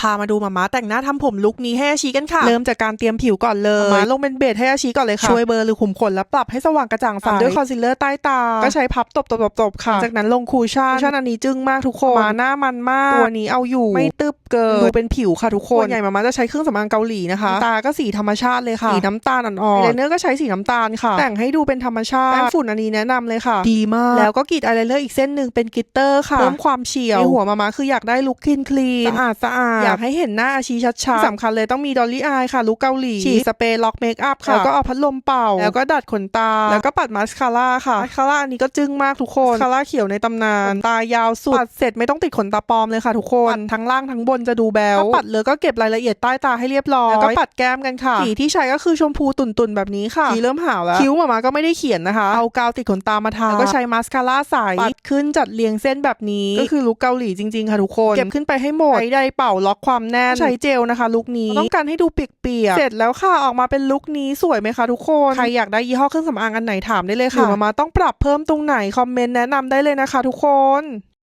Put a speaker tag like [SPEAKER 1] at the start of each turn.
[SPEAKER 1] พามาดูมาม่าแต่งหน้าทำผมลุคนี้ให้อาชีกันค่ะ เริ่มจากการเตรียมผิวก่อนเลยมาลงเป็นเบสให้อาชีก่อนเลยค่ะ ช่วยเบลอร์หรือขุมขนและปรับให้สว่างกระจ่างใสด้วยคอนซีลเลอร์ใต้ตา ก็ใช้พับตบตบตบตบค่ะ จากนั้นลงคูชั่นคูชั่นอันนี้จึ้งมากทุกคนมาหน้ามันมาก ตัวนี้เอาอยู่ ไม่ตึบเกินดูเป็นผิวค่ะทุกคนส่วนใหญ่มาม่าจะใช้เครื่องสำอางเกาหลีนะคะ ตาก็สีธรรมชาติเลยค่ะ สีน้ำตาลอ่อนๆไอไลเนอร์ก็ใช้สีน้ำตาลค่ะ แต่งให้ดูเป็นธรรมชาติแป้งฝุ่นอันนี้แนะนำเลยค่ะ ดีมาก แล้วก็กรีดอายไลเนอร์อีกเส้นหนึ่งเป็นกลิตเตอร์ค่ะเพิ่มความเฉียวในหัวมามาคืออยากได้ลุคคลีนคลีนสะอาดสะอาดอยากให้เห็นหน้าอาชีชัดๆที่สำคัญเลยต้องมีดอลลี่อายค่ะลุคเกาหลีฉีดสเปรย์ล็อกเมคอัพค่ะแล้วก็เอาพัดลมเป่า แล้วก็ดัดขนตา แล้วก็ปัดมาสคาร่าค่ะมาสคาร่าอันนี้ก็จึ้งมากทุกคนมาสคาร่าเขียวในตำนาน ตายาวสุดปัดเสร็จไม่ต้องติดขนตาปลอมเลยค่ะทุกคนปัดทั้งล่างทั้งบนจะดูแบวถ้าปัดเลยก็เก็บรายละเอียดใต้ตาให้เรียบร้อยแล้วก็ปัดแก้มกันค่ะสีที่ใช้ก็คือชมพูตุ่นๆแบบนี้ค่ะสีเริ่มหาวแล้วคิ้วหมามาก็ไม่ได้เขียนนะคะเอากาวติดขนตามาทาแล้วก็ใช้มาสคาร่าใสปัดขึ้นจัดเรียงเส้นแบบนี้ก็คือลุคเกาหลีจริงๆค่ะทุกคนเก็บขึ้นไปให้หมดใช้ไดร์เป่าล็อกความแน่นใช้เจลนะคะ ลุคนี้ต้องการให้ดูเปียกๆเสร็จแล้วค่ะออกมาเป็นลุคนี้สวยไหมคะทุกคนใครอยากได้ยี่ห้อเครื่องสำอางอันไหนถามได้เลยค่ะหรือมามาต้องปรับเพิ่มตรงไหนคอมเมนต์แนะนำได้เลยนะคะ ทุกคน